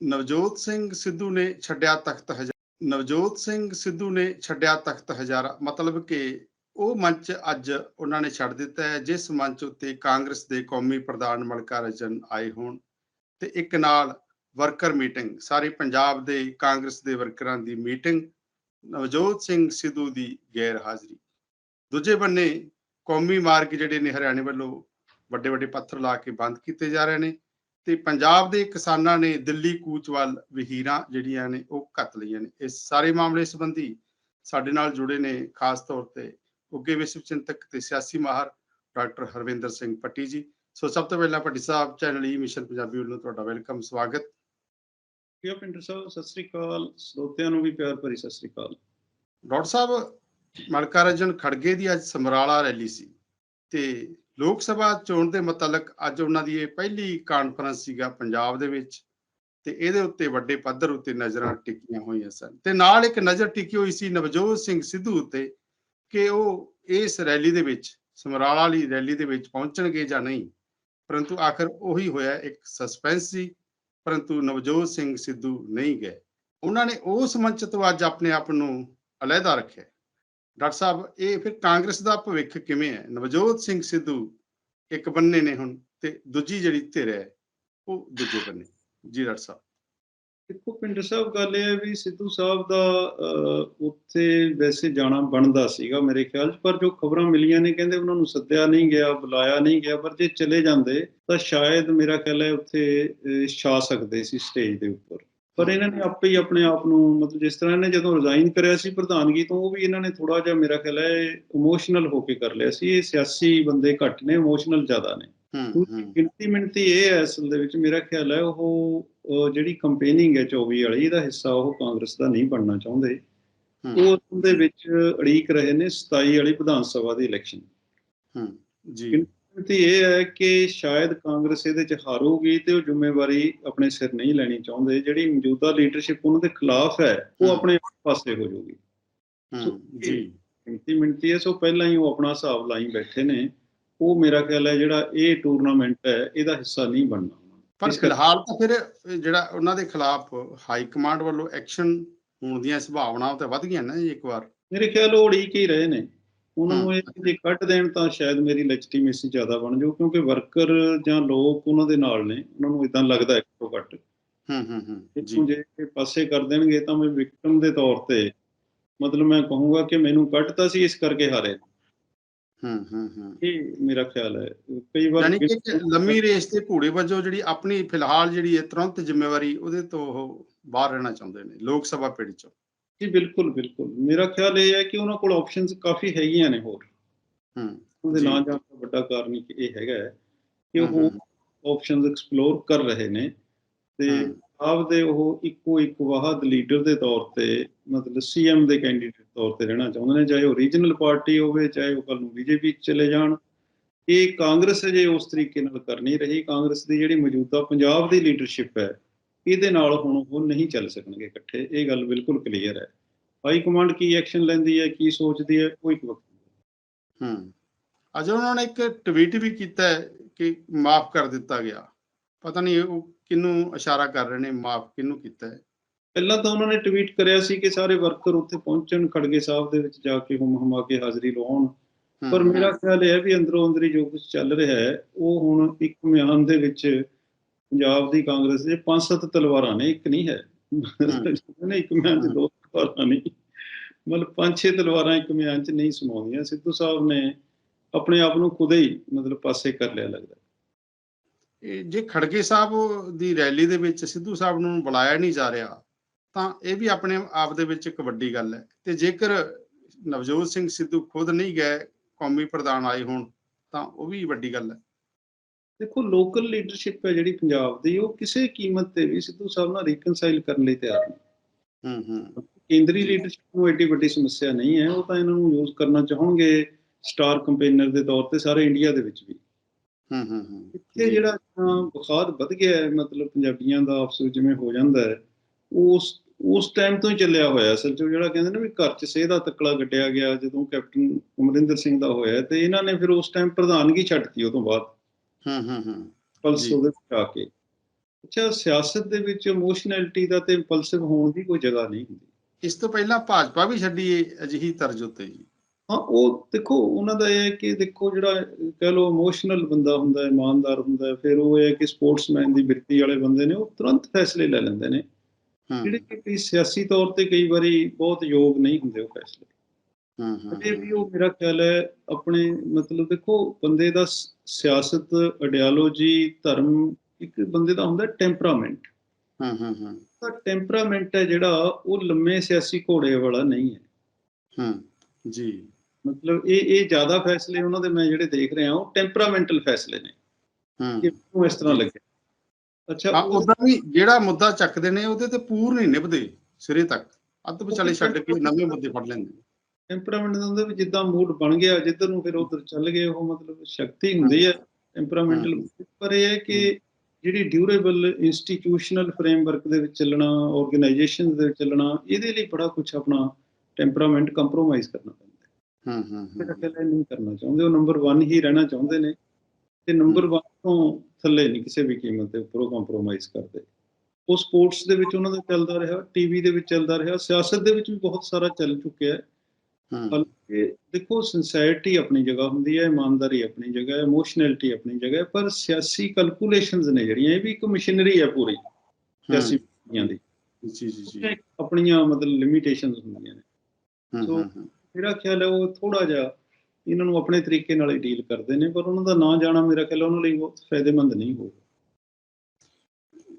ਨਵਜੋਤ ਸਿੰਘ ਸਿੱਧੂ ਨੇ ਛੱਡਿਆ ਤਖਤ ਹਜ਼ਾਰਾ ਨਵਜੋਤ ਸਿੰਘ ਸਿੱਧੂ ਨੇ ਛੱਡਿਆ ਤਖਤ ਹਜ਼ਾਰਾ ਮਤਲਬ ਕਿ ਉਹ ਮੰਚ ਅੱਜ ਉਹਨਾਂ ਨੇ ਛੱਡ ਦਿੱਤਾ ਹੈ, ਜਿਸ ਮੰਚ ਉੱਤੇ ਕਾਂਗਰਸ ਦੇ ਕੌਮੀ ਪ੍ਰਧਾਨ ਮਲਕਾ ਰਜਨ ਆਏ ਹੋਣ ਤੇ ਇੱਕ ਨਾਲ ਵਰਕਰ ਮੀਟਿੰਗ, ਸਾਰੇ ਪੰਜਾਬ ਦੇ ਕਾਂਗਰਸ ਦੇ ਵਰਕਰਾਂ ਦੀ ਮੀਟਿੰਗ, ਨਵਜੋਤ ਸਿੰਘ ਸਿੱਧੂ ਦੀ ਗੈਰ ਹਾਜ਼ਰੀ ਦੂਜੇ ਬੰਨੇ ਕੌਮੀ ਮਾਰਗ ਜਿਹੜੇ ਨੇ ਹਰਿਆਣੇ ਵੱਲੋਂ ਵੱਡੇ ਵੱਡੇ ਪੱਥਰ ਲਾ ਕੇ ਬੰਦ ਕੀਤੇ ਜਾ ਰਹੇ ਨੇ। ਤੇ ਪੰਜਾਬ ਦੇ ਕਿਸਾਨਾਂ ਨੇ ਦਿੱਲੀ ਕੂਚ ਵੱਲ ਵਹੀਰਾਂ ਜਿਹੜੀਆਂ ਨੇ ਉਹ ਕੱਤ ਲਈਆਂ ਨੇ। ਇਸ ਸਾਰੇ ਮਾਮਲੇ ਸੰਬੰਧੀ ਸਾਡੇ ਨਾਲ ਜੁੜੇ ਨੇ ਖਾਸ ਤੌਰ ਤੇ ਉੱਗੇ ਵਿਸ਼ਵ ਚਿੰਤਕ ਤੇ ਸਿਆਸੀ ਮਾਹਰ ਡਾਕਟਰ ਹਰਵਿੰਦਰ ਸਿੰਘ ਪੱਟੀ ਜੀ। ਸੋ ਸਭ ਤੋਂ ਪਹਿਲਾਂ Patti Sahib channel E mission Punjabi ਵੱਲੋਂ ਤੁਹਾਡਾ ਵੈਲਕਮ ਸਵਾਗਤ। ਪਿਆ ਪਿੰਡਰ ਸਾਹਿਬ ਸਤਿ ਸ੍ਰੀ ਅਕਾਲ। ਸਰੋਤਿਆਂ ਨੂੰ ਵੀ ਪਿਆਰ ਭਰੀ ਸਤਿ ਸ੍ਰੀ ਅਕਾਲ। ਡਾਕਟਰ ਸਾਹਿਬ ਮਲਕਾ ਰਜਨ ਖੜਗੇ ਦੀ ਅੱਜ ਸਮਰਾਲਾ ਰੈਲੀ ਸੀ ਤੇ ਲੋਕ ਸਭਾ ਚੋਣ ਦੇ ਮੁਤਲਕ ਅੱਜ ਉਹਨਾਂ ਦੀ ਇਹ ਪਹਿਲੀ ਕਾਨਫਰੰਸ ਸੀਗਾ ਪੰਜਾਬ ਦੇ ਵਿੱਚ ਤੇ ਇਹਦੇ ਉੱਤੇ ਵੱਡੇ ਪੱਧਰ ਉੱਤੇ ਨਜ਼ਰਾਂ ਟਿਕੀਆਂ ਹੋਈਆਂ ਸਨ ਤੇ ਨਾਲ ਇੱਕ ਨਜ਼ਰ ਟਿਕੀ ਹੋਈ ਸੀ ਨਵਜੋਤ ਸਿੰਘ ਸਿੱਧੂ ਉੱਤੇ ਕਿ ਉਹ ਇਸ ਰੈਲੀ ਦੇ ਵਿੱਚ, ਸਮਰਾਲਾ ਵਾਲੀ ਰੈਲੀ ਦੇ ਵਿੱਚ ਪਹੁੰਚਣਗੇ ਜਾਂ ਨਹੀਂ। ਪਰੰਤੂ ਆਖਰ ਉਹੀ ਹੋਇਆ, ਇੱਕ ਸਸਪੈਂਸ ਸੀ, ਪਰੰਤੂ ਨਵਜੋਤ ਸਿੰਘ ਸਿੱਧੂ ਨਹੀਂ ਗਏ। ਉਹਨਾਂ ਨੇ ਉਸ ਮੰਚ ਤੋਂ ਅੱਜ ਆਪਣੇ ਆਪ ਨੂੰ ਅਲੱਗਾ ਰੱਖਿਆ। ਡਾਕਟਰ ਸਾਹਿਬ, ਇਹ ਫਿਰ ਕਾਂਗਰਸ ਦਾ ਭਵਿੱਖ ਕਿਵੇਂ ਹੈ? ਨਵਜੋਤ ਸਿੰਘ ਸਿੱਧੂ ਇੱਕ ਬੰਨੇ ਨੇ ਹੁਣ ਤੇ ਦੂਜੀ ਜਿਹੜੀ ਧਿਰ ਹੈ, ਉਹ ਦੂਜੇ ਬੰਨੇ। ਜੀ ਡਾਕਟਰ ਸਾਹਿਬ। ਦੇਖੋ ਪਿੰਡਰ ਸਾਹਿਬ, ਗੱਲ ਇਹ ਹੈ ਵੀ ਸਿੱਧੂ ਸਾਹਿਬ ਦਾ ਉੱਥੇ ਵੈਸੇ ਜਾਣਾ ਬਣਦਾ ਸੀਗਾ ਮੇਰੇ ਖਿਆਲ 'ਚ, ਪਰ ਜੋ ਖਬਰਾਂ ਮਿਲੀਆਂ ਨੇ, ਕਹਿੰਦੇ ਉਹਨਾਂ ਨੂੰ ਸੱਦਿਆ ਨਹੀਂ ਗਿਆ, ਬੁਲਾਇਆ ਨਹੀਂ ਗਿਆ, ਪਰ ਜੇ ਚਲੇ ਜਾਂਦੇ ਤਾਂ ਸ਼ਾਇਦ ਮੇਰਾ ਖਿਆਲ ਹੈ ਉੱਥੇ ਛਾ ਸਕਦੇ ਸੀ ਸਟੇਜ ਦੇ ਉੱਪਰ। ਪਰ ਇਹਨਾਂ ਨੇ ਆਪੇ ਹੀ ਆਪਣੇ ਆਪ ਨੂੰ ਮਤਲਬ ਜਿਸ ਤਰ੍ਹਾਂ ਇਹਨੇ ਜਦੋਂ ਰਿਜ਼ਾਈਨ ਕਰਿਆ ਸੀ ਪ੍ਰਧਾਨਗੀ ਤੋਂ ਉਹ ਵੀ ਇਹਨਾਂ ਨੇ ਥੋੜਾ ਜਿਹਾ ਮੇਰਾ ਖਿਆਲ ਹੈ ਇਮੋਸ਼ਨਲ ਹੋ ਕੇ ਕਰ ਲਿਆ ਸੀ। ਇਹ ਸਿਆਸੀ ਬੰਦੇ ਘੱਟ ਨੇ ਇਮੋਸ਼ਨਲ ਜ਼ਿਆਦਾ ਨੇ। ਹੂੰ ਦੂਜੀ ਹੂੰ। ਗਿਣਤੀ ਮਿਣਤੀ ਇਹ ਹੈ ਅਸਲ ਦੇ ਵਿੱਚ ਮੇਰਾ ਖਿਆਲ ਹੈ ਉਹ ਉਹ ਜਿਹੜੀ ਕੰਪੇਨਿੰਗ ਹੈ 24 ਵਾਲੀ ਇਹਦਾ ਹਿੱਸਾ ਉਹ ਕਾਂਗਰਸ ਦਾ ਨਹੀਂ ਬਣਨਾ ਚਾਹੁੰਦੇ। ਹੂੰ, ਉਹ ਉਹਦੇ ਵਿੱਚ ਅੜੀਕ ਰਹੇ ਨੇ 27 ਵਾਲੀ ਵਿਧਾਨ ਸਭਾ ਦੀ ਇਲੈਕਸ਼ਨ ਹੂੰ। ਜੀ। ਗਿਣਤੀ ਇਹ ਹੈ ਕਿ ਸ਼ਾਇਦ ਕਾਂਗਰਸ ਇਹਦੇ ਚ ਹਾਰੂਗੀ ਤੇ ਉਹ ਜ਼ਿੰਮੇਵਾਰੀ ਆਪਣੇ ਸਿਰ ਨਹੀਂ ਲੈਣੀ ਚਾਹੁੰਦੇ। ਜਿਹੜੀ ਮੌਜੂਦਾ ਲੀਡਰਸ਼ਿਪ ਉਹਨਾਂ ਦੇ ਖਿਲਾਫ ਹੈ ਉਹ। ਆਪਣੇ ਪਾਸੇ ਹੋ ਜਾਊਗੀ। ਹੂੰ ਜੀ। ਮਿਣਤੀ ਹੈ ਸੋ ਪਹਿਲਾਂ ਹੀ ਉਹ ਆਪਣਾ ਹਿਸਾਬ ਲਾਈ ਬੈਠੇ ਨੇ। ਉਹ ਮੇਰਾ ਖਿਆਲ ਹੈ ਜਿਹੜਾ ਇਹ ਟੂਰਨਾਮੈਂਟ ਹੈ ਇਹਦਾ ਹਿੱਸਾ ਨਹੀਂ ਬਣਨਾ। ਪਰ ਫਿਲਹਾਲ ਤਾਂ ਫਿਰ ਜਿਹੜਾ ਉਹਨਾਂ ਦੇ ਖਿਲਾਫ ਹਾਈ ਕਮਾਂਡ ਵੱਲੋਂ ਐਕਸ਼ਨ ਹੋਣ ਦੀਆਂ ਸੰਭਾਵਨਾਵਾਂ ਤਾਂ ਵਧ ਗਈਆਂ ਨਾ ਇੱਕ ਵਾਰ। ਮੇਰੇ ਖਿਆਲ ਉਹ ਉਡੀਕ ਹੀ ਰਹੇ ਨੇ। ਉਹਨਾਂ। ਨੂੰ ਇਹ ਜੇ ਕੱਢ ਦੇਣ ਤਾਂ ਸ਼ਾਇਦ ਮੇਰੀ ਲੈਜੀਟੀਮੇਸੀ ਜ਼ਿਆਦਾ ਬਣ ਜਾਊ ਕਿਉਂਕਿ ਵਰਕਰ ਜਾਂ ਲੋਕ ਉਹਨਾਂ ਦੇ ਨਾਲ ਨੇ ਉਹਨਾਂ ਨੂੰ ਇਦਾਂ ਲੱਗਦਾ ਹੈ ਘੱਟੋ ਘੱਟ। ਹੂੰ ਹੂੰ ਹੂੰ ਜੀ। ਜੇ ਪਾਸੇ ਕਰ ਦੇਣਗੇ ਤਾਂ ਮੈਂ ਵਿਕਟਮ ਦੇ ਤੌਰ ਤੇ ਮਤਲਬ ਮੈਂ ਕਹੂੰਗਾ ਕਿ ਮੈਨੂੰ ਕੱਢਤਾ ਸੀ ਇਸ ਕਰਕੇ ਹਾਰੇ। ਹੂੰ ਹੂੰ ਹੂੰ। ਇਹ ਮੇਰਾ ਖਿਆਲ ਹੈ। ਕਈ ਵਾਰ ਯਾਨੀ ਕਿ ਲੰਮੀ ਰੇਸ ਦੇ ਘੋੜੇ ਵਜੋਂ ਜਿਹੜੀ ਆਪਣੀ ਫਿਲਹਾਲ ਜਿਹੜੀ ਹੈ ਤੁਰੰਤ ਜ਼ਿੰਮੇਵਾਰੀ ਉਹਦੇ ਤੋਂ ਉਹ ਬਾਹਰ ਰਹਿਣਾ ਚਾਹੁੰਦੇ ਨੇ ਲੋਕ ਸਭਾ ਪੀੜੀ ਚੋਂ। ਜੀ ਬਿਲਕੁਲ ਬਿਲਕੁਲ। ਮੇਰਾ ਖਿਆਲ ਇਹ ਹੈ ਕਿ ਉਹਨਾਂ ਕੋਲ ਆਪਸ਼ਨਸ ਕਾਫੀ ਹੈਗੀਆਂ ਨੇ ਹੋਰ। ਹੂੰ ਉਹਦੇ। ਨਾਂ ਜਾਣ ਦਾ ਵੱਡਾ ਕਾਰਨ ਇਹ ਹੈਗਾ ਕਿ ਉਹ ਆਪਸ਼ਨਸ ਐਕਸਪਲੋਰ ਕਰ ਰਹੇ ਨੇ ਤੇ ਆਪਦੇ ਉਹ ਇੱਕੋ ਇੱਕ ਵਾਹਦ ਲੀਡਰ ਦੇ ਤੌਰ ਤੇ ਮਤਲਬ ਸੀਐਮ ਦੇ ਕੈਂਡੀਡੇਟ ਤੌਰ ਤੇ ਰਹਿਣਾ ਚਾਹੁੰਦੇ ਨੇ ਚਾਹੇ ਉਹ ਰੀਜਨਲ ਪਾਰਟੀ ਹੋਵੇ ਚਾਹੇ ਉਹ ਕੱਲ ਨੂੰ ਬੀਜੇਪੀ ਚਲੇ ਜਾਣ। ਇਹ ਕਾਂਗਰਸ ਜੇ ਉਸ ਤਰੀਕੇ ਨਾਲ ਕਰ ਨਹੀਂ ਰਹੀ। ਕਾਂਗਰਸ ਦੀ ਜਿਹੜੀ ਮੌਜੂਦਾ ਪੰਜਾਬ ਦੀ ਲੀਡਰਸ਼ਿਪ ਹੈ ਇਹਦੇ ਨਾਲ ਹੁਣ ਉਹ ਨਹੀਂ ਚੱਲ ਸਕਣਗੇ ਇਕੱਠੇ। ਇਹ ਗੱਲ ਬਿਲਕੁਲ ਕਲੀਅਰ ਹੈ। ਹਾਈ ਕਮਾਂਡ ਕੀ ਐਕਸ਼ਨ ਲੈਂਦੀ ਹੈ ਕੀ ਸੋਚਦੀ ਹੈ ਉਹ ਇੱਕ ਵਕਤ ਹੂੰ। ਅੱਜ ਉਹਨਾਂ ਨੇ ਇੱਕ ਟਵੀਟ ਵੀ ਕੀਤਾ ਹੈ ਕਿ ਮਾਫ ਕਰ ਦਿੱਤਾ ਗਿਆ। ਪਤਾ ਨਹੀਂ ਉਹ ਕਿਹਨੂੰ ਇਸ਼ਾਰਾ ਕਰ ਰਹੇ ਨੇ ਮਾਫ ਕਿਹਨੂੰ ਕੀਤਾ ਹੈ। ਪਹਿਲਾਂ ਤਾਂ ਉਹਨਾਂ ਨੇ ਟਵੀਟ ਕਰਿਆ ਸੀ ਕਿ ਸਾਰੇ ਵਰਕਰ ਉੱਥੇ ਪਹੁੰਚਣ ਖੜਗੇ ਸਾਹਿਬ ਦੇ ਵਿੱਚ ਜਾ ਕੇ ਹੁਮ ਹਮਾ ਕੇ ਹਾਜ਼ਰੀ ਲਵਾਉਣ। ਪਰ ਮੇਰਾ ਖਿਆਲ ਇਹ ਹੈ ਵੀ ਅੰਦਰੋਂ ਅੰਦਰੀ ਜੋ ਕੁਝ ਚੱਲ ਰਿਹਾ ਹੈ ਉਹ ਹੁਣ ਇੱਕ ਮਿਆਨ ਦੇ ਵਿੱਚ ਪੰਜਾਬ ਦੀ ਕਾਂਗਰਸ ਦੇ ਪੰਜ ਸੱਤ ਤਲਵਾਰਾਂ ਨੇ ਇੱਕ ਨਹੀਂ ਹੈ। ਨੇ ਇੱਕ ਮਿਆਨ 'ਚ ਦੋ ਤਲਵਾਰਾਂ ਨਹੀਂ। ਮਤਲਬ ਪੰਜ ਛੇ ਤਲਵਾਰਾਂ ਇੱਕ ਮਿਆਨ 'ਚ ਨਹੀਂ ਸਮਾਉਂਦੀਆਂ ਸਿੱਧੂ ਸਾਹਿਬ ਨੇ ਆਪਣੇ ਆਪ ਨੂੰ ਖੁਦ ਹੀ ਮਤਲਬ ਪਾਸੇ ਕਰ ਲਿਆ ਲੱਗਦਾ। ਇਹ ਜੇ ਖੜਗੇ ਸਾਹਿਬ ਦੀ ਰੈਲੀ ਦੇ ਵਿੱਚ ਸਿੱਧੂ ਸਾਹਿਬ ਨੂੰ ਬੁਲਾਇਆ ਨਹੀਂ ਜਾ ਰਿਹਾ ਤਾਂ ਇਹ ਵੀ ਆਪਣੇ ਆਪ ਦੇ ਵਿੱਚ ਇੱਕ ਵੱਡੀ ਗੱਲ ਹੈ। ਤੇ ਜੇਕਰ ਨਵਜੋਤ ਸਿੰਘ ਸਿੱਧੂ ਖੁਦ ਨਹੀਂ ਗਏ ਕੌਮੀ ਪ੍ਰਧਾਨ ਆਏ ਹੋਣ ਤਾਂ ਉਹ ਵੀ ਵੱਡੀ ਗੱਲ ਹੈ। ਦੇਖੋ ਲੋਕਲ ਲੀਡਰਸ਼ਿਪ ਹੈ ਜਿਹੜੀ ਪੰਜਾਬ ਦੀ ਉਹ ਕਿਸੇ ਕੀਮਤ ਤੇ ਵੀ ਸਿੱਧੂ ਸਾਹਿਬ ਨਾਲ ਰੀਕਨਸਾਈਲ ਕਰਨ ਲਈ ਤਿਆਰ ਨਹੀਂ ਹੂੰ ਹੂੰ। ਕੇਂਦਰੀ ਲੀਡਰਸ਼ਿਪ ਨੂੰ ਐਡੀ ਵੱਡੀ ਸਮੱਸਿਆ ਨਹੀਂ ਹੈ ਉਹ ਤਾਂ ਇਹਨਾਂ ਨੂੰ ਯੂਜ਼ ਕਰਨਾ ਚਾਹਣਗੇ ਸਟਾਰ ਕੰਪੇਨਰ ਦੇ ਤੌਰ ਤੇ ਸਾਰੇ ਇੰਡੀਆ ਦੇ ਵਿੱਚ ਵੀ। ਹੂੰ ਹੂੰ ਹੂੰ। ਇੱਥੇ। ਜਿਹੜਾ ਬੁਖਾਰ ਵੱਧ ਗਿਆ ਹੈ ਮਤਲਬ ਪੰਜਾਬੀਆਂ ਦਾ ਆਪਸ ਵਿੱਚ ਜਿਵੇਂ ਹੋ ਜਾਂਦਾ ਹੈ ਉਸ ਉਸ ਟਾਈਮ ਤੋਂ ਹੀ ਚੱਲਿਆ ਹੋਇਆ ਅਸਲ 'ਚ ਜਿਹੜਾ ਕਹਿੰਦੇ ਨੇ ਵੀ ਘਰ 'ਚ ਸੇਹ ਦਾ ਤਕੜਾ ਗੱਡਿਆ ਗਿਆ ਜਦੋਂ ਕੈਪਟਨ ਅਮਰਿੰਦਰ ਸਿੰਘ ਦਾ ਹੋਇਆ ਤੇ ਇਹਨਾਂ ਨੇ ਫਿਰ ਉਸ ਟਾਈਮ ਪ੍ਰਧਾਨਗੀ ਛੱਡਤੀ ਉਹ ਤੋਂ ਬਾਅਦ। ਹੂੰ ਹੂੰ ਹੂੰ। ਪਲਸ ਵਿੱਚ ਆ ਕੇ। ਅੱਛਾ ਸਿਆਸਤ ਦੇ ਵਿੱਚ ਇਮੋਸ਼ਨੈਲਿਟੀ ਦਾ ਤੇ ਇੰਪਲਸਿਵ ਹੋਣ ਦੀ ਕੋਈ ਜਗ੍ਹਾ ਨਹੀਂ ਹੁੰਦੀ। ਇਸ ਤੋਂ ਪਹਿਲਾਂ ਭਾਜਪਾ ਵੀ ਛੱਡੀ ਅਜਿਹੀ ਤਰਜ਼ ਉੱਤੇ ਜੀ। ਹਾਂ ਉਹ ਦੇਖੋ ਉਹਨਾਂ ਦਾ ਇਹ ਹੈ ਕਿ ਦੇਖੋ ਜਿਹੜਾ ਕਹਿ ਲਓ ਇਮੋਸ਼ਨਲ ਬੰਦਾ ਹੁੰਦਾ ਹੈ ਇਮਾਨਦਾਰ ਹੁੰਦਾ ਹੈ ਫਿਰ ਉਹ ਇਹ ਹੈ ਕਿ ਸਪੋਰਟਸਮੈਨ ਦੀ ਬਿਰਤੀ ਵਾਲੇ ਬੰਦੇ ਨੇ ਉਹ ਤੁਰੰਤ ਫੈਸਲੇ ਲੈ ਲੈਂਦੇ ਨੇ। ਜਿਹੜੇ ਕਿ ਸਿਆਸੀ ਤੌਰ ਤੇ ਕਈ ਵਾਰੀ ਬਹੁਤ ਯੋਗ ਨਹੀਂ ਹੁੰਦੇ ਉਹ ਫੈਸਲੇ। ਹੂੰ ਹੂੰ ਇਹ ਵੀ ਉਹ ਮੇਰਾ ਖਿਆਲ ਹੈ ਆਪਣੇ ਮਤਲਬ ਦੇਖੋ ਬੰਦੇ ਦਾ ਸਿਆਸਤ ਆਈਡੀਓਲੋਜੀ ਧਰਮ ਇੱਕ ਬੰਦੇ ਦਾ ਹੁੰਦਾ ਟੈਂਪਰਾਮੈਂਟ ਹੂੰ ਹੂੰ ਹੂੰ ਤਾਂ ਟੈਂਪਰਾਮੈਂਟ ਹੈ ਜਿਹੜਾ ਉਹ ਲੰਮੇ ਸਿਆਸੀ ਘੋੜੇ ਵਾਲਾ ਨਹੀਂ ਹੈ। ਹੂੰ ਜੀ। ਮਤਲਬ ਇਹ ਇਹ ਜ਼ਿਆਦਾ ਫੈਸਲੇ ਉਹਨਾਂ ਦੇ ਮੈਂ ਜਿਹੜੇ ਦੇਖ ਰਿਹਾ ਉਹ ਟੈਂਪਰਾਮੈਂਟਲ ਫੈਸਲੇ ਨੇ। ਹੂੰ ਕਿ ਮੈਨੂੰ ਇਸ ਤਰ੍ਹਾਂ ਲੱਗੇ। ਅੱਛਾ ਹਾਂ ਉਹ- ਉਦਾਂ ਵੀ ਜਿਹੜਾ ਮੁੱਦਾ ਚੱਕਦੇ ਨੇ ਉਹਦੇ ਤੇ ਪੂਰ ਨਹੀਂ ਨਿਭਦੇ ਸਿਰੇ ਤੱਕ। ਅੱਧ ਵਿਚਾਲੇ ਛੱਡ ਕੇ ਨਵੇਂ ਮੁੱਦੇ ਫੜ ਲੈਂਦੇ ਟੈਂਪਰਾਮੈਂਟ ਦਾ ਹੁੰਦਾ ਵੀ ਜਿੱਦਾਂ ਮੂਡ ਬਣ ਗਿਆ ਜਿੱਧਰ ਨੂੰ ਫਿਰ ਉਧਰ ਚੱਲ ਗਏ ਉਹ ਮਤਲਬ ਸ਼ਕਤੀ ਹੁੰਦੀ ਹੈ। ਟੈਂਪਰਾਮੈਂਟਲ ਪਰ ਇਹ ਹੈ ਕਿ ਜਿਹੜੀ ਡਿਊਰੇਬਲ ਇੰਸਟੀਟਿਊਸ਼ਨਲ ਫਰੇਮਵਰਕ ਦੇ ਵਿੱਚ ਚੱਲਣਾ ਆਰਗੇਨਾਈਜੇਸ਼ਨ ਦੇ ਵਿੱਚ ਚੱਲਣਾ ਇਹਦੇ ਲਈ ਬੜਾ ਕੁਝ ਆਪਣਾ ਟੈਂਪਰਾਮੈਂਟ ਕੰਪਰੋਮਾਈਜ਼ ਕਰਨਾ ਪੈਂਦਾ। ਹੈ ਹੂੰ ਹੂੰ। ਹੂੰ ਹੈ ਨਹੀਂ ਕਰਨਾ ਚਾਹੁੰਦੇ ਉਹ ਨੰਬਰ 1 ਹੀ ਰਹਿਣਾ ਚਾਹੁੰਦੇ ਨੇ ਤੇ ਨੰਬਰ 1 ਤੋਂ ਥੱਲੇ ਨਹੀਂ ਕਿਸੇ ਵੀ ਕੀਮਤ ਤੇ ਉੱਪਰੋਂ ਕੰਪਰੋਮਾਈਜ਼ ਕਰਦੇ। ਉਹ ਸਪੋਰਟਸ ਦੇ ਵਿੱਚ ਉਹਨਾਂ ਦਾ ਚੱਲਦਾ ਰਿਹਾ ਟੀਵੀ ਦੇ ਵਿੱਚ ਚੱਲਦਾ ਰਿਹਾ ਸਿਆਸਤ ਦੇ ਵਿੱਚ ਵੀ ਬਹੁਤ ਸਾਰਾ ਚੱਲ ਚੁੱਕਿਆ ਹੈ। ਦੇਖੋ ਸਿੰਸੈਰਿਟੀ ਆਪਣੀ ਜਗ੍ਹਾ ਹੁੰਦੀ ਹੈ ਇਮਾਨਦਾਰੀ ਆਪਣੀ ਜਗ੍ਹਾ ਹੈ ਇਮੋਸ਼ਨੈਲਿਟੀ ਆਪਣੀ ਜਗ੍ਹਾ ਹੈ ਪਰ ਸਿਆਸੀ ਕੈਲਕੂਲੇਸ਼ਨਸ ਨੇ ਜਿਹੜੀਆਂ ਇਹ ਵੀ ਇੱਕ ਮਸ਼ੀਨਰੀ ਹੈ ਪੂਰੀ ਸਿਆਸੀ ਪਾਰਟੀਆਂ ਦੀ। ਜੀ ਜੀ ਜੀ। ਆਪਣੀਆਂ ਮਤਲਬ ਲਿਮਿਟੇਸ਼ਨਸ ਹੁੰਦੀਆਂ ਨੇ। ਸੋ- ਮੇਰਾ ਖਿਆਲ ਹੈ ਉਹ ਥੋੜਾ ਜਿਹਾ ਇਹਨਾਂ ਨੂੰ ਆਪਣੇ ਤਰੀਕੇ ਨਾਲ ਹੀ ਡੀਲ ਕਰਦੇ ਨੇ ਪਰ ਉਹਨਾਂ ਦਾ ਨਾ ਜਾਣਾ ਮੇਰਾ ਖਿਆਲ ਉਹਨਾਂ ਲਈ ਬਹੁਤ ਫਾਇਦੇਮੰਦ ਨਹੀਂ ਹੋਊਗਾ।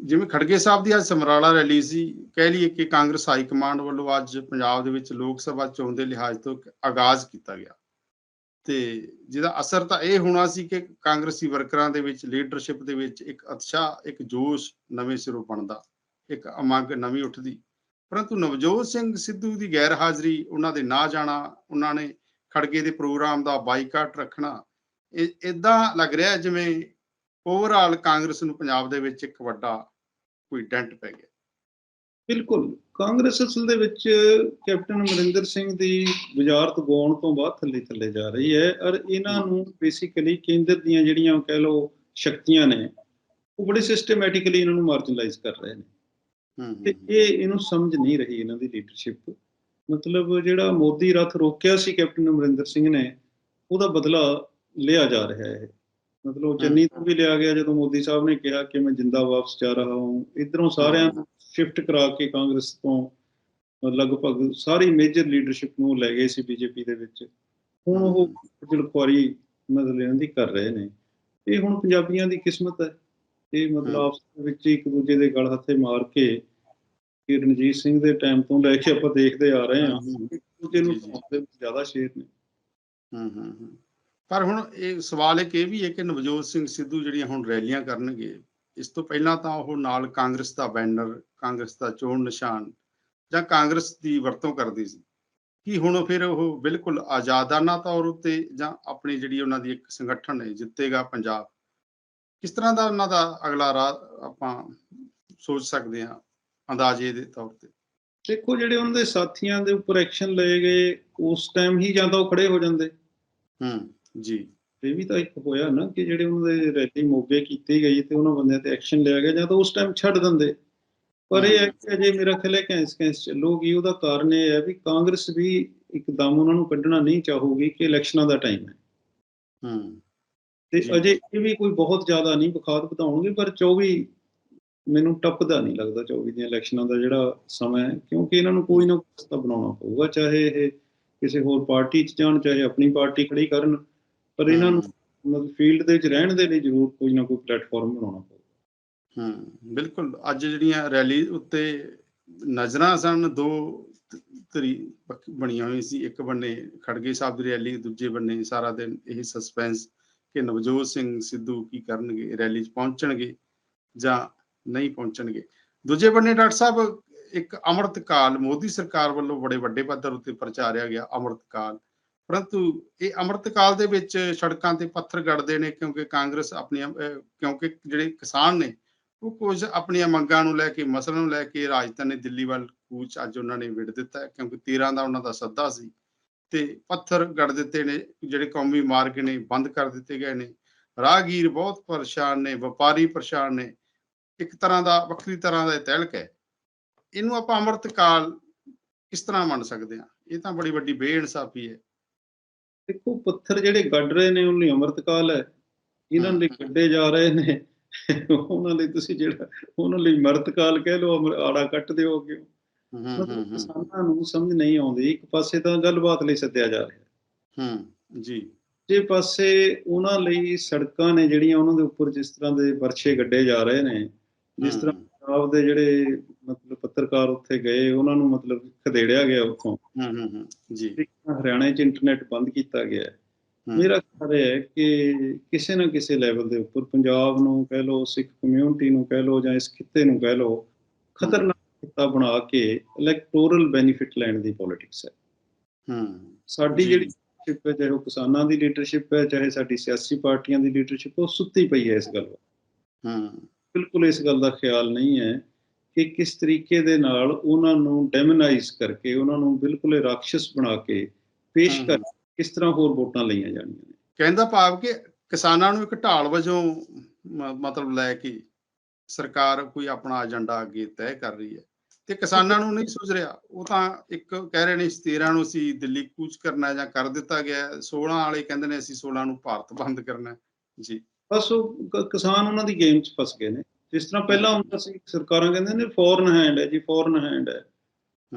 ਜਿਵੇਂ ਖੜਗੇ ਸਾਹਿਬ ਦੀ ਅੱਜ ਸਮਰਾਲਾ ਰੈਲੀ ਸੀ, ਕਹਿ ਲਈਏ ਕਿ ਕਾਂਗਰਸ ਹਾਈ ਕਮਾਂਡ ਵੱਲੋਂ ਅੱਜ ਪੰਜਾਬ ਦੇ ਵਿੱਚ ਲੋਕ ਸਭਾ ਚੋਣ ਦੇ ਲਿਹਾਜ਼ ਤੋਂ ਆਗਾਜ਼ ਕੀਤਾ ਗਿਆ। ਤੇ ਜਿਹਦਾ ਅਸਰ ਤਾਂ ਇਹ ਹੋਣਾ ਸੀ ਕਿ ਕਾਂਗਰਸੀ ਵਰਕਰਾਂ ਦੇ ਵਿੱਚ, ਲੀਡਰਸ਼ਿਪ ਦੇ ਵਿੱਚ ਇੱਕ ਉਤਸ਼ਾਹ, ਇੱਕ ਜੋਸ਼ ਨਵੇਂ ਸਿਰੋਂ ਬਣਦਾ, ਇੱਕ ਅਮੰਗ ਨਵੀਂ ਉੱਠਦੀ। ਪਰੰਤੂ ਨਵਜੋਤ ਸਿੰਘ ਸਿੱਧੂ ਦੀ ਗੈਰ ਹਾਜ਼ਰੀ ਉਹਨਾਂ ਦੇ ਨਾ ਜਾਣਾ, ਉਹਨਾਂ ਨੇ ਖੜਗੇ ਦੇ ਪ੍ਰੋਗਰਾਮ ਦਾ ਬਾਈਕਾਟ ਰੱਖਣਾ, ਇਹ ਇਦਾਂ ਲੱਗ ਰਿਹਾ ਜਿਵੇਂ ਓਵਰਆਲ ਕਾਂਗਰਸ ਨੂੰ ਪੰਜਾਬ ਦੇ ਵਿੱਚ ਇੱਕ ਵੱਡਾ ਕੋਈ ਡੈਂਟ ਪੈ ਗਿਆ। ਬਿਲਕੁਲ। ਕਾਂਗਰਸ ਅਸਲ ਦੇ ਵਿੱਚ ਕੈਪਟਨ ਅਮਰਿੰਦਰ ਸਿੰਘ ਦੀ ਵਜ਼ਾਰਤ ਗਾਉਣ ਤੋਂ ਬਾਅਦ ਥੱਲੇ ਥੱਲੇ ਜਾ ਰਹੀ ਹੈ ਔਰ ਇਹਨਾਂ ਨੂੰ ਬੇਸਿਕਲੀ ਕੇਂਦਰ ਦੀਆਂ ਜਿਹੜੀਆਂ ਕਹਿ ਲਓ ਸ਼ਕਤੀਆਂ ਨੇ ਉਹ ਬੜੇ ਸਿਸਟਮੈਟਿਕਲੀ ਇਹਨਾਂ ਨੂੰ ਮਾਰਜਨਲਾਈਜ਼ ਕਰ ਰਹੇ ਨੇ। ਤੇ ਇਹ ਇਹਨੂੰ ਸਮਝ ਨਹੀਂ ਰਹੀ ਇਹਨਾਂ ਦੀ ਲੀਡਰਸ਼ਿਪ ਮਤਲਬ ਜਿਹੜਾ ਮੋਦੀ ਰੱਥ ਰੋਕਿਆ ਸੀ ਕੈਪਟਨ ਅਮਰਿੰਦਰ ਸਿੰਘ ਨੇ ਉਹਦਾ ਬਦਲਾ ਲਿਆ ਜਾ ਰਿਹਾ ਹੈ। ਮਤਲਬ ਚੰਨੀ ਤੋਂ ਵੀ ਲਿਆ ਗਿਆ ਜਦੋਂ ਮੋਦੀ ਸਾਹਿਬ ਨੇ ਕਿਹਾ ਕਿ ਮੈਂ ਜਿੰਦਾ ਵਾਪਸ ਜਾ ਰਹਾ ਹਾਂ। ਇਧਰੋਂ ਸਾਰਿਆਂ ਨੂੰ ਸ਼ਿਫਟ ਕਰਾ ਕੇ ਕਾਂਗਰਸ ਤੋਂ ਲਗਭਗ ਸਾਰੀ ਮੇਜਰ ਲੀਡਰਸ਼ਿਪ ਨੂੰ ਲੈ ਗਏ ਸੀ ਬੀਜੇਪੀ ਦੇ ਵਿੱਚ। ਹੁਣ ਉਹ ਜਲਖਵਾਰੀ ਮਤਲਬ ਇਹਨਾਂ ਦੀ ਕਰ ਰਹੇ ਨੇ। ਇਹ ਹੁਣ ਪੰਜਾਬੀਆਂ ਦੀ ਕਿਸਮਤ ਹੈ। ਇਹ ਮਤਲਬ। ਆਪਸ ਵਿੱਚ ਇੱਕ ਦੂਜੇ ਦੇ ਗਲ ਹੱਥੇ ਮਾਰ ਕੇ ਕਿ ਰਣਜੀਤ ਸਿੰਘ ਦੇ ਟਾਈਮ ਤੋਂ ਲੈ ਕੇ ਆਪਾਂ ਦੇਖਦੇ ਆ ਰਹੇ ਹਾਂ। ਇੱਕ ਦੂਜੇ ਨੂੰ ਜ਼ਿਆਦਾ ਸ਼ੇਰ ਨੇ। ਹੂੰ ਹੂੰ ਹੂੰ ਪਰ ਹੁਣ ਇਹ ਸਵਾਲ ਇੱਕ ਇਹ ਵੀ ਹੈ ਕਿ ਨਵਜੋਤ ਸਿੰਘ ਸਿੱਧੂ ਜਿਹੜੀਆਂ ਹੁਣ ਰੈਲੀਆਂ ਕਰਨਗੇ ਇਸ ਤੋਂ ਪਹਿਲਾਂ ਤਾਂ ਉਹ ਨਾਲ ਕਾਂਗਰਸ ਦਾ ਬੈਨਰ ਕਾਂਗਰਸ ਦਾ ਚੋਣ ਨਿਸ਼ਾਨ ਜਾਂ ਕਾਂਗਰਸ ਦੀ ਵਰਤੋਂ ਕਰਦੀ ਸੀ। ਕੀ ਹੁਣ ਫਿਰ ਉਹ ਬਿਲਕੁਲ ਆਜ਼ਾਦਾਨਾ ਤੌਰ ਉੱਤੇ ਜਾਂ ਆਪਣੀ ਜਿਹੜੀ ਉਹਨਾਂ ਦੀ ਇੱਕ ਸੰਗਠਨ ਹੈ ਜਿੱਤੇਗਾ ਪੰਜਾਬ? ਕਿਸ ਤਰ੍ਹਾਂ ਦਾ ਉਹਨਾਂ ਦਾ ਅਗਲਾ ਰਾਹ ਆਪਾਂ ਸੋਚ ਸਕਦੇ ਹਾਂ ਅੰਦਾਜ਼ੇ ਦੇ ਤੌਰ ਤੇ? ਦੇਖੋ ਜਿਹੜੇ ਉਹਨਾਂ ਦੇ ਸਾਥੀਆਂ ਦੇ ਉੱਪਰ ਐਕਸ਼ਨ ਲਏ ਗਏ ਉਸ ਟਾਈਮ ਹੀ ਜਾਂ ਤਾਂ ਉਹ ਖੜੇ ਹੋ ਜਾਂਦੇ। ਹੂੰ। ਜੀ। ਇਹ ਵੀ ਤਾਂ ਇੱਕ ਹੋਇਆ ਨਾ ਕਿ ਜਿਹੜੇ ਉਹਨਾਂ ਦੇ ਰੈਲੀ ਮੋਗੇ ਕੀਤੀ ਗਈ ਤੇ ਉਹਨਾਂ ਬੰਦਿਆਂ ਤੇ ਐਕਸ਼ਨ ਲਿਆ ਗਿਆ ਜਾਂ ਤਾਂ ਉਸ ਟਾਈਮ ਛੱਡ ਦਿੰਦੇ। ਪਰ ਇਹ ਹੈ ਕਿ ਅਜੇ ਮੇਰਾ ਖਿਆਲ ਹੈ ਕੈਂਸ ਕੈਂਸ ਚੱਲੂਗੀ। ਉਹਦਾ ਕਾਰਨ ਇਹ ਹੈ ਵੀ ਕਾਂਗਰਸ ਵੀ ਇੱਕਦਮ ਉਹਨਾਂ ਨੂੰ ਕੱਢਣਾ ਨਹੀਂ ਚਾਹੂਗੀ ਕਿ ਇਲੈਕਸ਼ਨਾਂ ਦਾ ਟਾਈਮ ਹੈ। ਹੂੰ। ਤੇ। ਅਜੇ ਇਹ ਵੀ ਕੋਈ ਬਹੁਤ ਜ਼ਿਆਦਾ ਨਹੀਂ ਬਖਾਤ ਵਧਾਉਣਗੇ ਪਰ 24 ਮੈਨੂੰ ਟੱਪਦਾ ਨਹੀਂ ਲੱਗਦਾ 24 ਦੀਆਂ ਇਲੈਕਸ਼ਨਾਂ ਦਾ ਜਿਹੜਾ ਸਮਾਂ ਹੈ। ਕਿਉਂਕਿ ਇਹਨਾਂ ਨੂੰ ਕੋਈ ਨਾ ਕੋਈ ਰਸਤਾ ਬਣਾਉਣਾ ਪਊਗਾ ਚਾਹੇ ਇਹ ਕਿਸੇ ਹੋਰ ਪਾਰਟੀ 'ਚ ਜਾਣ ਚਾਹੇ ਆਪਣੀ ਪਾਰਟੀ ਖੜੀ ਕਰਨ। ਪਰ ਇਹਨਾਂ ਨੂੰ ਮਤਲਬ ਫੀਲਡ ਦੇ ਵਿੱਚ ਰਹਿਣ ਦੇ ਲਈ ਜ਼ਰੂਰ ਕੋਈ ਨਾ ਕੋਈ ਪਲੇਟਫਾਰਮ ਬਣਾਉਣਾ ਪਊਗਾ ਹੂੰ ਬਿਲਕੁਲ। ਅੱਜ ਜਿਹੜੀਆਂ ਰੈਲੀ ਉੱਤੇ ਨਜ਼ਰਾਂ ਸਨ ਦੋ ਤਰੀ ਬਣੀਆਂ ਹੋਈਆਂ ਸੀ। ਇੱਕ ਬੰਨੇ ਖੜਗੇ ਸਾਹਿਬ ਦੀ ਰੈਲੀ ਦੂਜੇ ਬੰਨੇ ਸਾਰਾ ਦਿਨ ਇਹ ਸਸਪੈਂਸ ਕਿ ਨਵਜੋਤ ਸਿੰਘ ਸਿੱਧੂ ਕੀ ਕਰਨਗੇ ਰੈਲੀ 'ਚ ਪਹੁੰਚਣਗੇ ਜਾਂ ਨਹੀਂ ਪਹੁੰਚਣਗੇ। ਦੂਜੇ ਬੰਨੇ ਡਾਕਟਰ ਸਾਹਿਬ ਇੱਕ ਅੰਮ੍ਰਿਤਕਾਲ ਮੋਦੀ ਸਰਕਾਰ ਵੱਲੋਂ ਬੜੇ ਵੱਡੇ ਪੱਧਰ ਉੱਤੇ ਪ੍ਰਚਾਰਿਆ ਗਿਆ ਅੰਮ੍ਰਿਤਕਾਲ। ਪਰੰਤੂ ਇਹ ਅੰਮ੍ਰਿਤ ਕਾਲ ਦੇ ਵਿੱਚ ਸੜਕਾਂ ਤੇ ਪੱਥਰ ਗੜਦੇ ਨੇ ਕਿਉਂਕਿ ਕਾਂਗਰਸ ਆਪਣੀਆਂ ਕਿਉਂਕਿ ਜਿਹੜੇ ਕਿਸਾਨ ਨੇ, ਉਹ ਕੁਝ ਆਪਣੀਆਂ ਮੰਗਾਂ ਨੂੰ ਲੈ ਕੇ ਮਸਲਿਆਂ ਨੂੰ ਲੈ ਕੇ ਰਾਜਧਾਨੀ ਦਿੱਲੀ ਵੱਲ ਕੂਚ ਅੱਜ ਉਹਨਾਂ ਨੇ ਵਿੜ ਦਿੱਤਾ ਕਿਉਂਕਿ 13 ਦਾ ਉਹਨਾਂ ਦਾ ਸੱਦਾ ਸੀ ਤੇ ਪੱਥਰ ਗੜ ਦਿੱਤੇ ਨੇ, ਜਿਹੜੇ ਕੌਮੀ ਮਾਰਗ ਨੇ, ਬੰਦ ਕਰ ਦਿੱਤੇ ਗਏ ਨੇ। ਰਾਹਗੀਰ ਬਹੁਤ ਪਰੇਸ਼ਾਨ ਨੇ, ਵਪਾਰੀ ਪਰੇਸ਼ਾਨ ਨੇ। ਇੱਕ ਤਰ੍ਹਾਂ ਦਾ, ਵੱਖਰੀ ਤਰ੍ਹਾਂ ਦਾ ਇਹ ਤਹਿਲਕ ਹੈ। ਇਹਨੂੰ ਆਪਾਂ ਅੰਮ੍ਰਿਤ ਕਾਲ ਕਿਸ ਤਰ੍ਹਾਂ ਮੰਨ ਸਕਦੇ ਹਾਂ? ਇਹ ਤਾਂ ਬੜੀ ਵੱਡੀ ਬੇਇਨਸਾਫੀ ਹੈ। ਦੇਖੋ ਪੱਥਰ ਜਿਹੜੇ ਗੱਡ ਰਹੇ ਨੇ ਉਹਨਾਂ ਲਈ ਅੰਮ੍ਰਿਤਕਾਲ ਹੈ। ਇਹਨਾਂ ਲਈ ਗੱਡੇ ਜਾ ਰਹੇ ਨੇ। ਉਹਨਾਂ ਲਈ ਤੁਸੀਂ ਜਿਹੜਾ ਉਹਨਾਂ ਲਈ ਮਰਤਕਾਲ ਕਹਿ ਲਓ ਅਮਰ- ਆੜਾ ਕੱਟ ਦਿਓਗੇ ਹੂੰ ਹੂੰ ਮਤਲਬ ਹੂੰ ਕਿਸਾਨਾਂ ਨੂੰ ਸਮਝ ਨਹੀਂ ਆਉਂਦੀ ਇੱਕ ਪਾਸੇ ਤਾਂ ਗੱਲਬਾਤ ਲਈ ਸੱਦਿਆ ਜਾ ਰਿਹਾ। ਹੂੰ ਜੀ। ਜੇ ਪਾਸੇ ਉਹਨਾਂ ਲਈ ਸੜਕਾਂ ਨੇ ਜਿਹੜੀਆਂ ਉਹਨਾਂ ਦੇ ਉੱਪਰ ਜਿਸ ਤਰ੍ਹਾਂ ਦੇ ਵਰਛੇ ਗੱਡੇ ਜਾ ਰਹੇ ਨੇ ਜਿਸ ਤਰ੍ਹਾਂ ਪੰਜਾਬ ਦੇ ਜਿਹੜੇ ਮਤਲਬ ਪੱਤਰਕਾਰ ਉੱਥੇ ਗਏ ਉਹਨਾਂ ਨੂੰ ਮਤਲਬ ਖਦੇੜਿਆ ਗਿਆ ਉੱਥੋਂ। ਹੂੰ ਹੂੰ ਹੂੰ ਜੀ। ਹਰਿਆਣਾ 'ਚ ਇੰਟਰਨੈਟ ਬੰਦ ਕੀਤਾ ਗਿਆ। ਹੈ। ਮੇਰਾ ਖਿਆਲ ਹੈ ਕਿ ਕਿਸੇ ਨਾ ਕਿਸੇ ਲੈਵਲ ਦੇ ਉੱਪਰ ਪੰਜਾਬ ਨੂੰ ਕਹਿ ਲਓ ਸਿੱਖ ਕਮਿਊਨਿਟੀ ਨੂੰ ਕਹਿ ਲਓ ਜਾਂ ਇਸ ਖਿੱਤੇ ਨੂੰ ਕਹਿ ਲਓ ਖਤਰਨਾਕ ਖਿੱਤਾ ਬਣਾ ਕੇ ਇਲੈਕਟੋਰਲ ਬੈਨੀਫਿਟ ਲੈਣ ਦੀ ਪੋਲਿਟਿਕਸ ਹੈ। ਹੂੰ ਸਾਡੀ। ਜਿਹੜੀ ਲੀਡਰਸ਼ਿਪ ਹੈ ਚਾਹੇ ਉਹ ਕਿਸਾਨਾਂ ਦੀ ਲੀਡਰਸ਼ਿਪ ਹੈ ਚਾਹੇ ਸਾਡੀ ਸਿਆਸੀ ਪਾਰਟੀਆਂ ਦੀ ਲੀਡਰਸ਼ਿਪ ਉਹ ਸੁੱਤੀ ਪਈ ਹੈ ਇਸ ਗੱਲ ਵੱਲ। ਹੂੰ। ਬਿਲਕੁਲ ਇਸ ਗੱਲ ਦਾ ਖਿਆਲ ਨਹੀਂ ਹੈ ਕਿ ਕਿਸ ਤਰੀਕੇ ਦੇ ਨਾਲ ਉਹਨਾਂ ਨੂੰ ਡੈਮਨਾਈਜ਼ ਕਰਕੇ ਉਹਨਾਂ ਨੂੰ ਬਿਲਕੁਲ ਰਾਖਸ਼ ਬਣਾ ਕੇ ਪੇਸ਼ ਕਰ ਕਿਸ ਤਰ੍ਹਾਂ ਹੋਰ ਵੋਟਾਂ ਲਈਆਂ ਜਾਣੀਆਂ ਨੇ? ਕਹਿੰਦਾ ਭਾਵ ਕਿ ਕਿਸਾਨਾਂ ਨੂੰ ਇੱਕ ਢਾਲ ਵਜੋਂ ਮਤਲਬ ਲੈ ਕੇ ਸਰਕਾਰ ਕੋਈ ਆਪਣਾ ਏਜੰਡਾ ਅੱਗੇ ਤੈਅ ਕਰ ਰਹੀ ਹੈ। ਤੇ ਕਿਸਾਨਾਂ ਨੂੰ ਨਹੀਂ ਸੁਝ ਰਿਹਾ। ਉਹ ਤਾਂ ਇੱਕ ਕਹਿ ਰਹੇ ਨੇ 13 ਨੂੰ ਅਸੀਂ ਦਿੱਲੀ ਕੂਚ ਕਰਨਾ ਜਾਂ ਕਰ ਦਿੱਤਾ ਗਿਆ ਹੈ। 16 ਵਾਲੇ ਕਹਿੰਦੇ ਨੇ ਅਸੀਂ 16 ਨੂੰ ਭਾਰਤ ਬੰਦ ਕਰਨਾ। ਜੀ। ਬਸ ਉਹ ਕਿਸਾਨ ਉਹਨਾਂ ਦੀ ਗੇਮ 'ਚ ਫਸ ਗਏ ਨੇ। ਜਿਸ ਤਰ੍ਹਾਂ ਪਹਿਲਾਂ ਹੁੰਦਾ ਸੀ ਸਰਕਾਰਾਂ ਕਹਿੰਦੇ ਨੇ ਫੋਰਨ ਹੈਂਡ ਹੈ ਜੀ ਫੋਰਨ ਹੈਂਡ ਹੈ।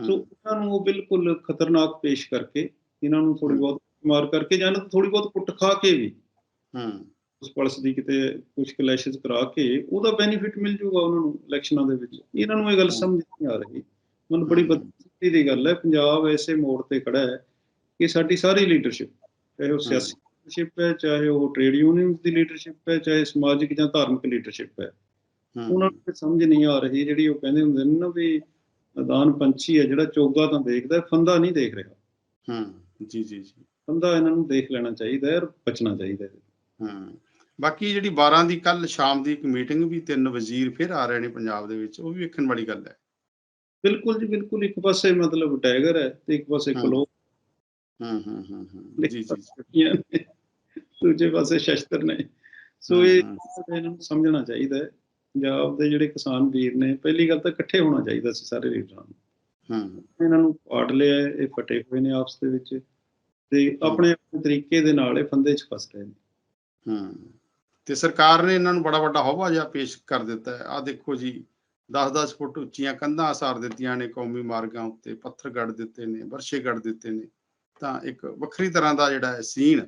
ਸੋ ਉਹਨਾਂ ਨੂੰ ਬਿਲਕੁਲ ਖਤਰਨਾਕ ਪੇਸ਼ ਕਰਕੇ ਇਹਨਾਂ ਨੂੰ ਥੋੜੀ। ਬਹੁਤ ਮਾਰ ਕਰਕੇ ਜਾਂ ਥੋੜੀ ਬਹੁਤ ਕੁੱਟ ਖਾ ਕੇ ਵੀ ਹੂੰ। ਉਸ ਪੁਲਿਸ ਦੀ ਕਿਤੇ ਕੁਝ ਕਲੈਸ਼ਸ ਕਰਾ ਕੇ ਉਹਦਾ ਬੈਨੀਫਿਟ ਮਿਲ ਜੂਗਾ ਉਹਨਾਂ ਨੂੰ ਇਲੈਕਸ਼ਨਾਂ ਦੇ ਵਿੱਚ। ਇਹਨਾਂ ਨੂੰ ਇਹ ਗੱਲ। ਸਮਝ ਨਹੀਂ ਆ ਰਹੀ। ਮੈਨੂੰ ਬੜੀ। ਬਦਕਿਸਮਤੀ ਦੀ ਗੱਲ ਹੈ। ਪੰਜਾਬ ਐਸੇ ਮੋੜ ਤੇ ਖੜਾ ਹੈ ਕਿ ਸਾਡੀ ਸਾਰੀ ਲੀਡਰਸ਼ਿਪ ਚਾਹੇ ਉਹ ਸਿਆਸੀ ਲੀਡਰਸ਼ਿਪ ਹੈ ਚਾਹੇ ਉਹ ਟ੍ਰੇਡ ਯੂਨੀਅਨਸ ਦੀ ਲੀਡਰਸ਼ਿਪ ਹੈ ਚਾਹੇ ਸਮਾਜਿਕ ਜਾਂ ਧਾਰਮਿਕ ਲੀਡਰਸ਼ਿਪ ਹੂੰ, ਉਹਨਾਂ ਨੂੰ ਸਮਝ ਨਹੀਂ ਆ ਰਹੀ ਜਿਹੜੀ ਉਹ ਕਹਿੰਦੇ ਹੁੰਦੇ ਨੇ ਨਾ ਵੀ ਮੈਦਾਨ ਪੰਛੀ ਹੈ ਜਿਹੜਾ ਚੋਗਾ ਤਾਂ ਦੇਖਦਾ ਫੰਦਾ ਨਹੀਂ ਦੇਖ ਰਿਹਾ। ਹੂੰ ਜੀ ਜੀ ਜੀ। ਫੰਦਾ ਇਹਨਾਂ ਨੂੰ ਦੇਖ ਲੈਣਾ ਚਾਹੀਦਾ ਹੈ ਔਰ ਬਚਣਾ ਚਾਹੀਦਾ ਹੈ। ਹੂੰ ਬਾਕੀ ਜਿਹੜੀ 12 ਦੀ ਕੱਲ ਸ਼ਾਮ ਦੀ ਇੱਕ ਮੀਟਿੰਗ ਵੀ ਤਿੰਨ ਵਜ਼ੀਰ ਫਿਰ ਆ ਰਹੇ ਨੇ ਪੰਜਾਬ ਦੇ ਵਿੱਚ ਉਹ ਵੀ ਵੇਖਣ ਵਾਲੀ ਗੱਲ ਹੈ। ਬਿਲਕੁਲ ਜੀ ਬਿਲਕੁਲ ਇੱਕ ਪਾਸੇ ਮਤਲਬ ਟਾਈਗਰ ਹੈ ਤੇ ਇੱਕ ਪਾਸੇ। ਕਲੋ ਹੂੰ ਹੂੰ ਹੂੰ ਹੂੰ ਜੀ ਜੀ ਦੂਜੇ ਪਾਸੇ ਸ਼ਸਤਰ ਨੇ। ਸੋ ਇਹ ਇਹਨਾਂ ਨੂੰ ਸਮਝਣਾ ਚਾਹੀਦਾ ਹੈ। ਪੰਜਾਬ ਦੇ ਜਿਹੜੇ ਕਿਸਾਨ ਵੀਰ ਨੇ ਪਹਿਲੀ ਗੱਲ ਤਾਂ ਇਕੱਠੇ ਹੋਣਾ ਚਾਹੀਦਾ ਸੀ ਸਾਰੇ ਲੀਡਰਾਂ ਨੂੰ। ਹੂੰ। ਇਹਨਾਂ ਨੂੰ ਪਾੜ ਲਿਆ ਇਹ ਫਟੇ ਹੋਏ ਨੇ ਆਪਸ ਦੇ ਵਿੱਚ ਤੇ ਆਪਣੇ ਆਪਣੇ ਤਰੀਕੇ ਦੇ ਨਾਲ ਇਹ ਫੰਦੇ 'ਚ ਫਸ ਰਹੇ ਨੇ। ਹੂੰ। ਤੇ ਸਰਕਾਰ ਨੇ ਇਹਨਾਂ ਨੂੰ ਬੜਾ ਵੱਡਾ ਹੌਵਾ ਜਿਹਾ ਪੇਸ਼ ਕਰ ਦਿੱਤਾ ਹੈ। ਆ ਦੇਖੋ ਜੀ 10-10 ਫੁੱਟ ਉੱਚੀਆਂ ਕੰਧਾਂ ਆਸਾਰ ਦਿੱਤੀਆਂ ਨੇ ਕੌਮੀ ਮਾਰਗਾਂ ਉੱਤੇ ਪੱਥਰ ਗੱਡ ਦਿੱਤੇ ਨੇ ਵਰਸ਼ੇ ਗੱਡ ਦਿੱਤੇ ਨੇ। ਤਾਂ ਇੱਕ ਵੱਖਰੀ ਤਰ੍ਹਾਂ ਦਾ ਜਿਹੜਾ ਹੈ ਸੀਨ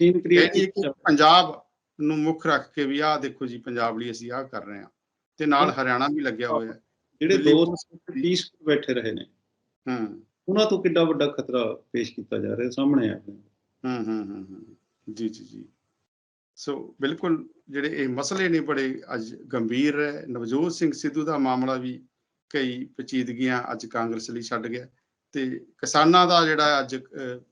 ਇਹ ਕ੍ਰੀਏਟ ਪੰਜਾਬ ਨੂੰ ਮੁੱਖ ਰੱਖ ਕੇ ਵੀ ਆਹ ਦੇਖੋ ਜੀ ਪੰਜਾਬ ਲਈ ਅਸੀਂ ਆਹ ਕਰ ਰਹੇ ਹਾਂ। ਤੇ ਨਾਲ ਹਰਿਆਣਾ ਵੀ ਲੱਗਿਆ ਹੋਇਆ ਹੈ। ਜਿਹੜੇ ਦਿੱਲੀ ਦੋ ਪੀਸਫੁਲ ਬੈਠੇ ਰਹੇ ਨੇ ਹੂੰ। ਉਹਨਾਂ ਤੋਂ ਕਿੱਡਾ ਵੱਡਾ ਖਤਰਾ ਪੇਸ਼ ਕੀਤਾ ਜਾ ਰਿਹਾ ਸਾਹਮਣੇ ਆ ਹੂੰ ਹੂੰ ਹੂੰ ਜੀ ਜੀ ਜੀ। ਸੋ ਬਿਲਕੁਲ ਜਿਹੜੇ ਇਹ ਮਸਲੇ ਨੇ ਬੜੇ ਅੱਜ ਗੰਭੀਰ ਹੈ। ਨਵਜੋਤ ਸਿੰਘ ਸਿੱਧੂ ਦਾ ਮਾਮਲਾ ਵੀ ਕਈ ਪੇਚੀਦਗੀਆਂ ਅੱਜ ਕਾਂਗਰਸ ਲਈ ਛੱਡ ਗਿਆ। ਤੇ ਕਿਸਾਨਾਂ ਦਾ ਜਿਹੜਾ ਅੱਜ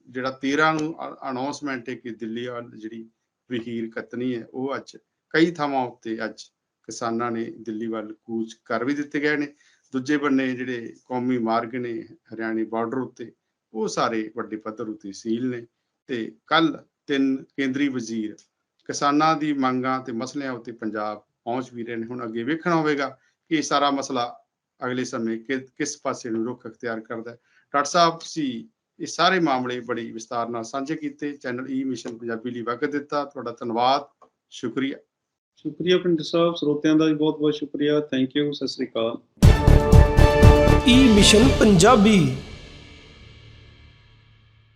ਜਿਹੜਾ 13 ਨੂੰ ਅਨਾਉਂਸਮੈਂਟ ਹੈ ਕਿ ਦਿੱਲੀ ਜਿਹੜੀ ਵਹੀਰ ਕਤਨੀ ਹੈ, ਉਹ ਅੱਜ ਕਈ ਥਾਵਾਂ ਉੱਤੇ ਅੱਜ ਕਿਸਾਨਾਂ ਨੇ ਦਿੱਲੀ ਵੱਲ ਕੂਚ ਕਰ ਵੀ ਦਿੱਤੇ ਗਏ ਨੇ। ਦੂਜੇ ਬੰਨੇ ਜਿਹੜੇ ਕੌਮੀ ਮਾਰਗ ਨੇ ਹਰਿਆਣੇ ਬਾਰਡਰ ਉੱਤੇ, ਉਹ ਸਾਰੇ ਵੱਡੇ ਪੱਧਰ ਉੱਤੇ ਸੀਲ ਨੇ ਤੇ ਕੱਲ ਤਿੰਨ ਕੇਂਦਰੀ ਵਜ਼ੀਰ ਕਿਸਾਨਾਂ ਦੀ ਮੰਗਾਂ ਤੇ ਮਸਲਿਆਂ ਉੱਤੇ ਪੰਜਾਬ ਪਹੁੰਚ ਵੀ ਰਹੇ ਨੇ। ਹੁਣ ਅੱਗੇ ਵੇਖਣਾ ਹੋਵੇਗਾ ਕਿ ਇਹ ਸਾਰਾ ਮਸਲਾ ਅਗਲੇ ਸਮੇਂ ਕਿ- ਕਿਸ ਪਾਸੇ ਨੂੰ ਰੁਖ ਅਖਤਿਆਰ ਕਰਦਾ ਹੈ। ਡਾਕਟਰ ਸਾਹਿਬ, ਤੁਸੀਂ ਇਹ ਸਾਰੇ ਮਾਮਲੇ ਬੜੀ ਵਿਸਤਾਰ ਨਾਲ ਸਾਂਝੇ ਕੀਤੇ। ਚੈਨਲ ਈ ਮਿਸ਼ਨ ਪੰਜਾਬੀ ਲਈ ਵਕਤ ਦਿੱਤਾ। ਤੁਹਾਡਾ ਧੰਨਵਾਦ। ਸ਼ੁਕਰੀਆ। ਸ਼ੁਕਰੀਆ ਪਿੰਡ ਸਾਹਿਬ। ਸਰੋਤਿਆਂ ਦਾ ਵੀ ਬਹੁਤ ਬਹੁਤ ਸ਼ੁਕਰੀਆ। ਥੈਂਕ ਯੂ ਸਤਿ ਸ੍ਰੀ ਅਕਾਲ। ਈ ਮਿਸ਼ਨ ਪੰਜਾਬੀ।